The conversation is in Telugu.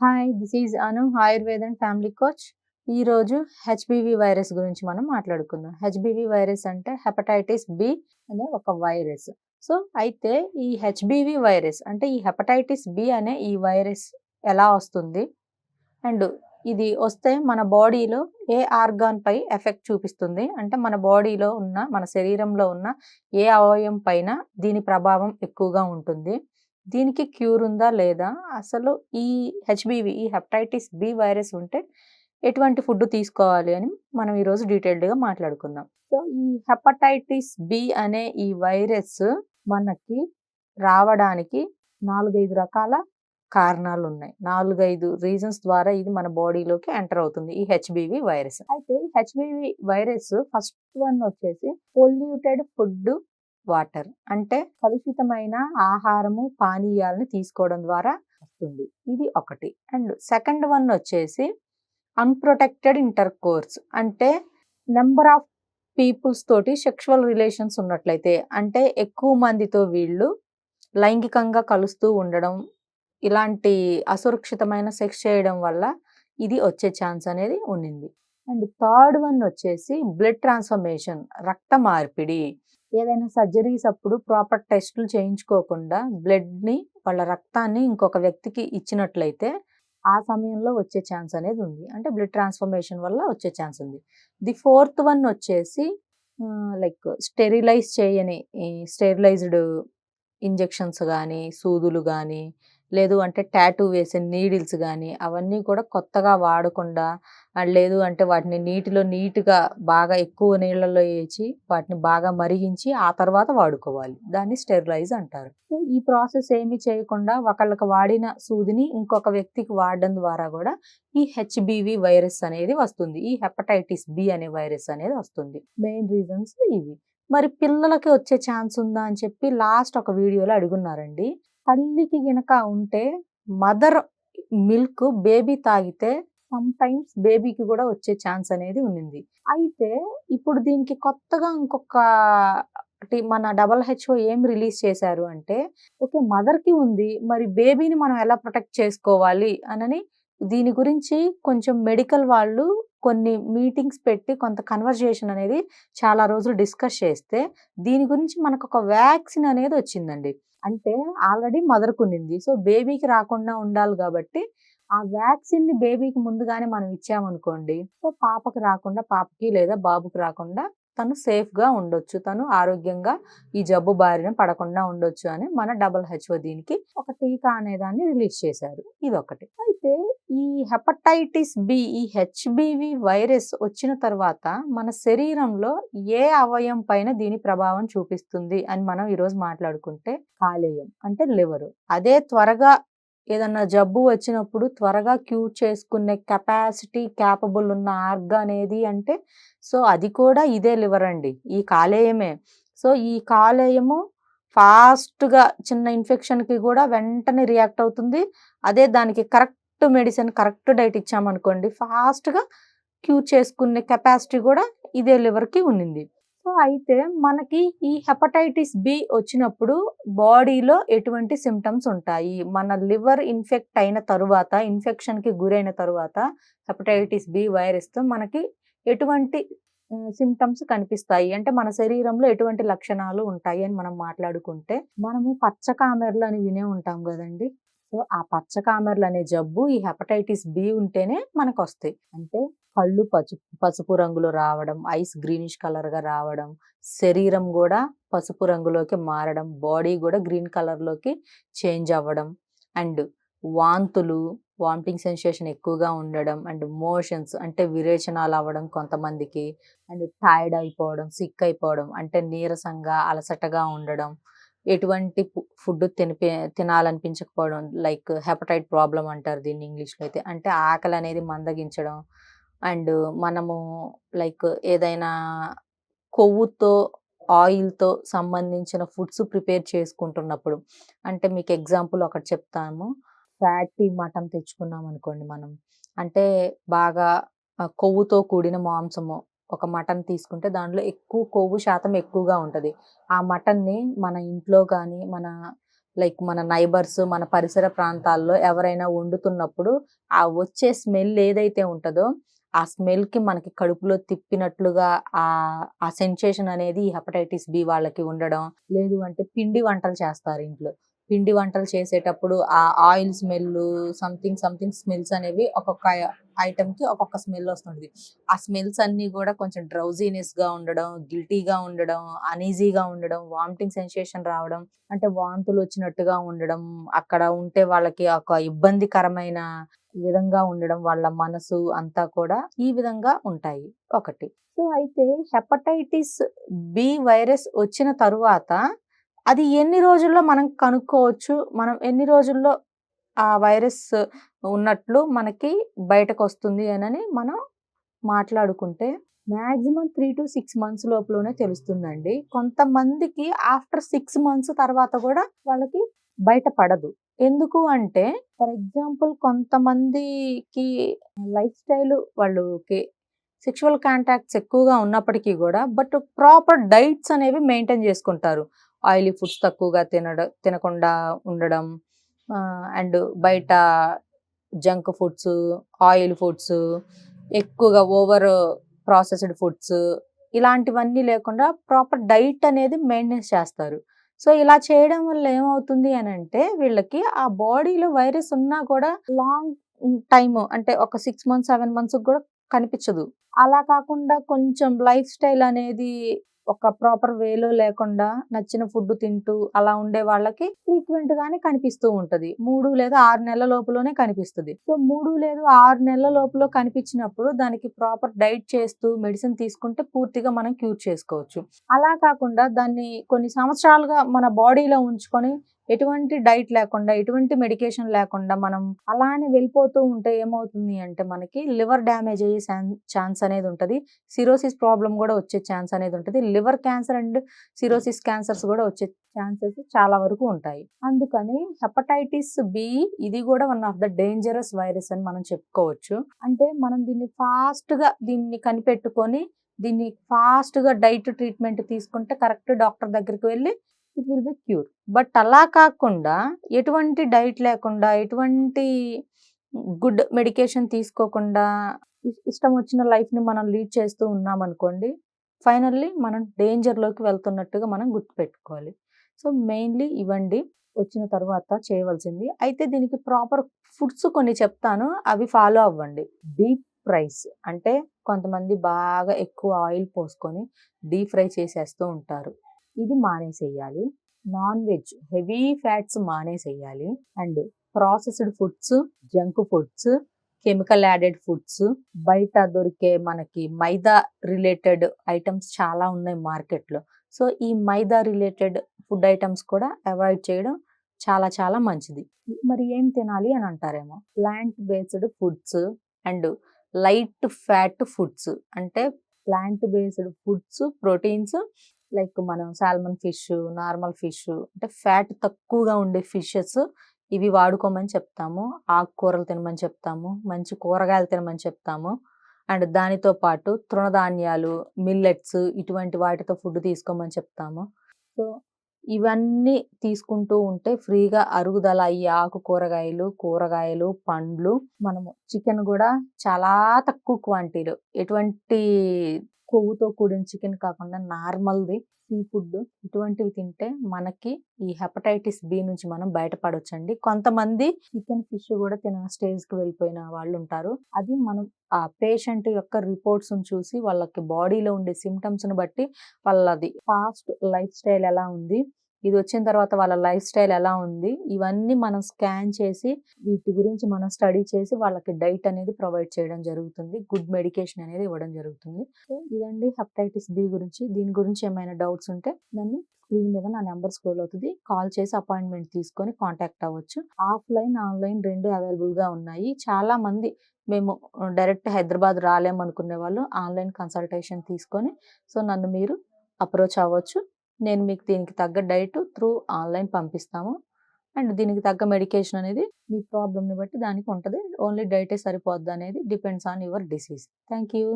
హాయ్ దిస్ ఈజ్ అను ఆయుర్వేదన్ ఫ్యామిలీ కోచ్ ఈరోజు హెచ్బివి వైరస్ గురించి మనం మాట్లాడుకుందాం. హెచ్బివి వైరస్ అంటే హెపటైటిస్ బి అనే ఒక వైరస్ సో అయితే ఈ హెచ్బివి వైరస్ అంటే ఈ హెపటైటిస్ బి అనే ఈ వైరస్ ఎలా వస్తుంది? అండ్ ఇది వస్తే మన బాడీలో ఏ ఆర్గాన్ పై ఎఫెక్ట్ చూపిస్తుంది? అంటే మన బాడీలో ఉన్న మన శరీరంలో ఉన్న ఏ అవయవం పైన దీని ప్రభావం ఎక్కువగా ఉంటుంది? దీనికి క్యూర్ ఉందా లేదా? అసలు ఈ హెచ్బివి ఈ హెపటైటిస్ బి వైరస్ ఉంటే ఎటువంటి ఫుడ్ తీసుకోవాలి అని మనం ఈరోజు డీటెయిల్డ్గా మాట్లాడుకుందాం. సో ఈ హెపటైటిస్ బి అనే ఈ వైరస్ మనకి రావడానికి నాలుగైదు రకాల కారణాలు ఉన్నాయి నాలుగైదు రీజన్స్ ద్వారా ఇది మన బాడీలోకి ఎంటర్ అవుతుంది ఈ హెచ్బివి వైరస్. అయితే హెచ్బివి వైరస్ ఫస్ట్ వన్ వచ్చేసి పొల్యూటెడ్ ఫుడ్ వాటర్. అంటే కలుషితమైన ఆహారము పానీయాలను తీసుకోవడం ద్వారా వస్తుంది. ఇది ఒకటి. అండ్ సెకండ్ వన్ వచ్చేసి అన్ప్రొటెక్టెడ్ ఇంటర్ కోర్స్ అంటే నెంబర్ ఆఫ్ పీపుల్స్ తోటి సెక్షువల్ రిలేషన్స్ ఉన్నట్లయితే అంటే ఎక్కువ మందితో వీళ్ళు లైంగికంగా కలుస్తూ ఉండడం ఇలాంటి అసురక్షితమైన సెక్స్ చేయడం వల్ల ఇది వచ్చే ఛాన్స్ అనేది ఉండింది అండ్ థర్డ్ వన్ వచ్చేసి బ్లడ్ ట్రాన్స్ఫర్మేషన్ రక్త మార్పిడి. ఏదైనా సర్జరీస్ అప్పుడు ప్రాపర్ టెస్టులు చేయించుకోకుండా బ్లడ్ని వాళ్ళ రక్తాన్ని ఇంకొక వ్యక్తికి ఇచ్చినట్లయితే ఆ సమయంలో వచ్చే ఛాన్స్ అనేది ఉంది. అంటే బ్లడ్ ట్రాన్స్ఫర్మేషన్ వల్ల వచ్చే ఛాన్స్ ఉంది. ది ఫోర్త్ వన్ వచ్చేసి లైక్ స్టెరిలైజ్ చేయని స్టెరిలైజ్డ్ ఇంజెక్షన్స్ కానీ సూదులు కానీ లేదు అంటే ట్యాటూ వేసే నీడిల్స్ కానీ అవన్నీ కూడా కొత్తగా వాడకుండా లేదు అంటే వాటిని నీటిలో నీట్గా బాగా ఎక్కువ నీళ్ళలో వేసి వాటిని బాగా మరిగించి ఆ తర్వాత వాడుకోవాలి. దాన్ని స్టెరిలైజ్ అంటారు. సో ఈ ప్రాసెస్ ఏమి చేయకుండా ఒకళ్ళకి వాడిన సూదిని ఇంకొక వ్యక్తికి వాడడం ద్వారా కూడా ఈ హెచ్బివి వైరస్ అనేది వస్తుంది. ఈ హెపటైటిస్ బి అనే వైరస్ అనేది వస్తుంది. మెయిన్ రీజన్స్ ఇవి. మరి పిల్లలకి వచ్చే ఛాన్స్ ఉందా అని చెప్పి లాస్ట్ ఒక వీడియోలో అడుగున్నారండి. తల్లికి గనక ఉంటే మదర్ మిల్క్ బేబీ తాగితే సమ్ టైమ్స్ బేబీకి కూడా వచ్చే ఛాన్స్ అనేది ఉంది అయితే ఇప్పుడు దీనికి కొత్తగా ఇంకొక మన డబల్ హెచ్ఓ ఏం రిలీజ్ చేశారు అంటే ఓకే మదర్కి ఉంది మరి బేబీని మనం ఎలా ప్రొటెక్ట్ చేసుకోవాలి? అనని దీని గురించి కొంచెం మెడికల్ వాళ్ళు కొన్ని మీటింగ్స్ పెట్టి కొంత కన్వర్జేషన్ అనేది చాలా రోజులు డిస్కస్ చేస్తే దీని గురించి మనకు ఒక వ్యాక్సిన్ అనేది వచ్చిందండి. అంటే ఆల్రెడీ మదర్కు సో బేబీకి రాకుండా ఉండాలి కాబట్టి ఆ వ్యాక్సిన్ని బేబీకి ముందుగానే మనం ఇచ్చామనుకోండి సో పాపకి రాకుండా పాపకి లేదా బాబుకి రాకుండా తను సేఫ్గా ఉండొచ్చు. తను ఆరోగ్యంగా ఈ జబ్బు బారిన పడకుండా ఉండొచ్చు అని మన డబుల్ హెచ్ఓ దీనికి ఒక టీకా అనేదాన్ని రిలీజ్ చేశారు. ఇది ఒకటి అయితే ఈ హెపటైటిస్ బి ఈ హెచ్బివి వైరస్ వచ్చిన తర్వాత మన శరీరంలో ఏ అవయం పైన దీని ప్రభావం చూపిస్తుంది అని మనం ఈరోజు మాట్లాడుకుంటే కాలేయం అంటే లివరు. అదే త్వరగా ఏదన్నా జబ్బు వచ్చినప్పుడు త్వరగా క్యూర్ చేసుకునే కెపాసిటీ క్యాపబుల్ ఉన్న ఆర్గ్ అనేది అంటే సో అది కూడా ఇదే లివర్ అండి ఈ కాలేయమే. సో ఈ కాలేయము ఫాస్ట్గా చిన్న ఇన్ఫెక్షన్కి కూడా వెంటనే రియాక్ట్ అవుతుంది. అదే దానికి కరెక్ట్ మెడిసిన్ కరెక్ట్ డైట్ ఇచ్చామనుకోండి ఫాస్ట్గా క్యూర్ చేసుకునే కెపాసిటీ కూడా ఇదే లివర్కి ఉన్నింది. సో అయితే మనకి ఈ హెపటైటిస్ బి వచ్చినప్పుడు బాడీలో ఎటువంటి సిమ్టమ్స్ ఉంటాయి? మన లివర్ ఇన్ఫెక్ట్ అయిన తరువాత ఇన్ఫెక్షన్కి గురైన తరువాత హెపటైటిస్ బి వైరస్తో మనకి ఎటువంటి సిమ్టమ్స్ కనిపిస్తాయి? అంటే మన శరీరంలో ఎటువంటి లక్షణాలు ఉంటాయి అని మనం మాట్లాడుకుంటే మనము పచ్చ కామెర్లు అని వినే ఉంటాం కదండి. సో ఆ పచ్చ కామెర్లు అనే జబ్బు ఈ హెపటైటిస్ బి ఉంటేనే మనకు వస్తాయి అంటే కళ్ళు పసుపు పసుపు రంగులో రావడం ఐస్ గ్రీనిష్ కలర్గా రావడం శరీరం కూడా పసుపు రంగులోకి మారడం బాడీ కూడా గ్రీన్ కలర్లోకి చేంజ్ అవ్వడం అండ్ వాంతులు వామిటింగ్ సెన్సేషన్ ఎక్కువగా ఉండడం అండ్ మోషన్స్ అంటే విరేచనాలు అవ్వడం కొంతమందికి అండ్ టైర్డ్ అయిపోవడం సిక్ అయిపోవడం అంటే నీరసంగా అలసటగా ఉండడం ఎటువంటి ఫుడ్ తినిపి తినాలనిపించకపోవడం లైక్ హెపటైట్ ప్రాబ్లం అంటారు దీన్ని ఇంగ్లీష్లో అయితే. అంటే ఆకలి అనేది మందగించడం అండ్ మనము లైక్ ఏదైనా కొవ్వుతో ఆయిల్తో సంబంధించిన ఫుడ్స్ ప్రిపేర్ చేసుకుంటున్నప్పుడు అంటే మీకు ఎగ్జాంపుల్ ఒకటి చెప్తాము. ఫ్యాటీ మటన్ తెచ్చుకున్నాం అనుకోండి మనం. అంటే బాగా కొవ్వుతో కూడిన మాంసము ఒక మటన్ తీసుకుంటే దాంట్లో ఎక్కువ కొవ్వు శాతం ఎక్కువగా ఉంటుంది. ఆ మటన్ని మన ఇంట్లో కానీ మన లైక్ మన నైబర్స్ మన పరిసర ప్రాంతాల్లో ఎవరైనా వండుతున్నప్పుడు ఆ వచ్చే స్మెల్ ఏదైతే ఉంటుందో ఆ స్మెల్కి మనకి కడుపులో తిప్పినట్లుగా ఆ ఆ సెన్సేషన్ అనేది ఈ హెపటైటిస్ బి వాళ్ళకి ఉండడం. లేదు అంటే పిండి వంటలు చేస్తారు ఇంట్లో. పిండి వంటలు చేసేటప్పుడు ఆ oil smell something something smells అనేవి ఒక్కొక్క ఐటమ్కి ఒక్కొక్క స్మెల్ వస్తుంది ఆ స్మెల్స్ అన్ని కూడా కొంచెం డ్రౌజీనెస్గా ఉండడం గిల్టీగా ఉండడం అనీజీగా ఉండడం వామిటింగ్ సెన్సేషన్ రావడం అంటే వాంతులు వచ్చినట్టుగా ఉండడం అక్కడ ఉంటే వాళ్ళకి ఒక ఇబ్బందికరమైన విధంగా ఉండడం వాళ్ళ మనసు అంతా కూడా ఈ విధంగా ఉంటాయి ఒకటి. సో అయితే హెపటైటిస్ బి వైరస్ వచ్చిన తరువాత అది ఎన్ని రోజుల్లో మనం కనుక్కోవచ్చు? మనం ఎన్ని రోజుల్లో ఆ వైరస్ ఉన్నట్లు మనకి బయటకు వస్తుంది అని మనం మాట్లాడుకుంటే maximum three to six months లోపలనే తెలుస్తుందండి. కొంతమందికి ఆఫ్టర్ సిక్స్ మంత్స్ తర్వాత కూడా వాళ్ళకి బయట పడదు ఎందుకు అంటే ఫర్ ఎగ్జాంపుల్ కొంతమందికి లైఫ్ స్టైల్ వాళ్ళకి సెక్షువల్ కాంటాక్ట్స్ ఎక్కువగా ఉన్నప్పటికీ కూడా బట్ ప్రాపర్ డైట్స్ అనేవి మెయింటైన్ చేసుకుంటారు. ఆయిలీ ఫుడ్స్ తక్కువగా తినడం తినకుండా ఉండడం అండ్ బయట జంక్ ఫుడ్స్ ఆయిల్ ఫుడ్స్ ఎక్కువగా ఓవర్ ప్రాసెస్డ్ ఫుడ్స్ ఇలాంటివన్నీ లేకుండా ప్రాపర్ డైట్ అనేది మెయింటైన్ చేస్తారు. సో ఇలా చేయడం వల్ల ఏమవుతుంది అని అంటే వీళ్ళకి ఆ బాడీలో వైరస్ ఉన్నా కూడా లాంగ్ టైమ్ అంటే ఒక సిక్స్ మంత్స్ సెవెన్ మంత్స్ కూడా కనిపించదు. అలా కాకుండా కొంచెం లైఫ్ స్టైల్ అనేది ఒక ప్రాపర్ వేలో లేకుండా నచ్చిన ఫుడ్ తింటూ అలా ఉండే వాళ్ళకి ఫ్రీక్వెంట్ గానే కనిపిస్తూ ఉంటది. మూడు లేదా ఆరు నెలల లోపలనే కనిపిస్తుంది. సో మూడు లేదా ఆరు నెలల లోపల కనిపించినప్పుడు దానికి ప్రాపర్ డైట్ చేస్తూ మెడిసిన్ తీసుకుంటే పూర్తిగా మనం క్యూర్ చేసుకోవచ్చు. అలా కాకుండా దాన్ని కొన్ని సంవత్సరాలుగా మన బాడీలో ఉంచుకొని ఎటువంటి డైట్ లేకుండా ఎటువంటి మెడికేషన్ లేకుండా మనం అలానే వెళ్ళిపోతూ ఉంటే ఏమవుతుంది అంటే మనకి లివర్ డ్యామేజ్ అయ్యే ఛాన్స్ అనేది ఉంటుంది. సిరోసిస్ ప్రాబ్లం కూడా వచ్చే ఛాన్స్ అనేది ఉంటుంది. Liver cancer and cirrhosis cancers కూడా వచ్చే ఛాన్సెస్ చాలా వరకు ఉంటాయి. అందుకని హెపటైటిస్ బి ఇది కూడా one of the dangerous virus అని మనం చెప్పుకోవచ్చు. అంటే మనం దీన్ని ఫాస్ట్గా దీన్ని కనిపెట్టుకొని దీన్ని ఫాస్ట్గా డైట్ ట్రీట్మెంట్ తీసుకుంటే కరెక్ట్ డాక్టర్ దగ్గరికి వెళ్ళి it will be cure but అలా కాకుండా ఎటువంటి డైట్ లేకుండా ఎటువంటి గుడ్ మెడికేషన్ తీసుకోకుండా ఇష్టం వచ్చిన లైఫ్ని మనం లీడ్ చేస్తూ ఉన్నాం అనుకోండి ఫైనల్లీ మనం డేంజర్లోకి వెళ్తున్నట్టుగా మనం గుర్తుపెట్టుకోవాలి. సో మెయిన్లీ ఇవ్వండి. వచ్చిన తర్వాత చేయవలసింది. అయితే దీనికి ప్రాపర్ ఫుడ్స్ కొన్ని చెప్తాను. అవి ఫాలో అవ్వండి. డీప్ ఫ్రైస్ అంటే కొంతమంది బాగా ఎక్కువ ఆయిల్ పోసుకొని డీప్ ఫ్రై చేసేస్తూ ఉంటారు. ఇది మానేసేయాలి. Non veg heavy fats మానేసేయాలి. And processed foods junk foods chemical added foods బయట దొరికే మనకి మైదా రిలేటెడ్ ఐటమ్స్ చాలా ఉన్నాయి మార్కెట్లో. సో ఈ మైదా రిలేటెడ్ ఫుడ్ ఐటమ్స్ కూడా అవాయిడ్ చేయడం చాలా చాలా మంచిది. మరి ఏం తినాలి అని అంటారేమో? Plant based foods and light fat foods. అంటే plant based foods proteins like మనం సాల్మన్ ఫిష్ నార్మల్ ఫిష్ అంటే ఫ్యాట్ తక్కువగా ఉండే ఫిషెస్ ఇవి వాడుకోమని చెప్తాము. ఆకుకూరలు తినమని చెప్తాము. మంచి కూరగాయలు తినమని చెప్తాము. అండ్ దానితో పాటు తృణధాన్యాలు మిల్లెట్స్ ఇటువంటి వాటితో ఫుడ్ తీసుకోమని చెప్తాము. సో ఇవన్నీ తీసుకుంటూ ఉంటే ఫ్రీగా అరుగుదల అయ్యే ఆకు కూరగాయలు కూరగాయలు పండ్లు మనము చికెన్ కూడా చాలా తక్కువ క్వాంటిటీలో. ఎటువంటి కొవ్వుతో కూడిన చికెన్ కాకుండా నార్మల్ది సీ ఫుడ్ ఇటువంటివి తింటే మనకి ఈ హెపటైటిస్ బి నుంచి మనం బయటపడొచ్చండి. కొంతమంది చికెన్ ఫిష్ కూడా తిన స్టేజ్కి వెళ్ళిపోయిన వాళ్ళు ఉంటారు అది మనం ఆ పేషెంట్ యొక్క రిపోర్ట్స్ చూసి వాళ్ళకి బాడీలో ఉండే సిమ్టమ్స్ని బట్టి వాళ్ళది ఫాస్ట్ లైఫ్ స్టైల్ ఎలా ఉంది ఇది వచ్చిన తర్వాత వాళ్ళ లైఫ్ స్టైల్ ఎలా ఉంది ఇవన్నీ మనం స్కాన్ చేసి వీటి గురించి మనం స్టడీ చేసి వాళ్ళకి డైట్ అనేది ప్రొవైడ్ చేయడం జరుగుతుంది గుడ్ మెడికేషన్ అనేది ఇవ్వడం జరుగుతుంది. సో ఇదండి హెపటైటిస్ బి గురించి. దీని గురించి ఏమైనా డౌట్స్ ఉంటే నన్ను స్క్రీన్ మీద నా నెంబర్ స్క్రోల్ అవుతుంది. కాల్ చేసి అపాయింట్మెంట్ తీసుకొని కాంటాక్ట్ అవ్వచ్చు. ఆఫ్లైన్ ఆన్లైన్ రెండు అవైలబుల్గా ఉన్నాయి. చాలా మంది మేము డైరెక్ట్ హైదరాబాద్ రాలేమనుకునే వాళ్ళు ఆన్లైన్ కన్సల్టేషన్ తీసుకొని సో నన్ను మీరు అప్రోచ్ అవ్వచ్చు. నేను మీకు దీనికి తగ్గ డైట్ త్రూ ఆన్లైన్ పంపిస్తాము. అండ్ దీనికి తగ్గ మెడికేషన్ అనేది మీ ప్రాబ్లమ్ని బట్టి దానికి ఉంటుంది. ఓన్లీ డైటే సరిపోద్ది అనేది depends on your disease. Thank you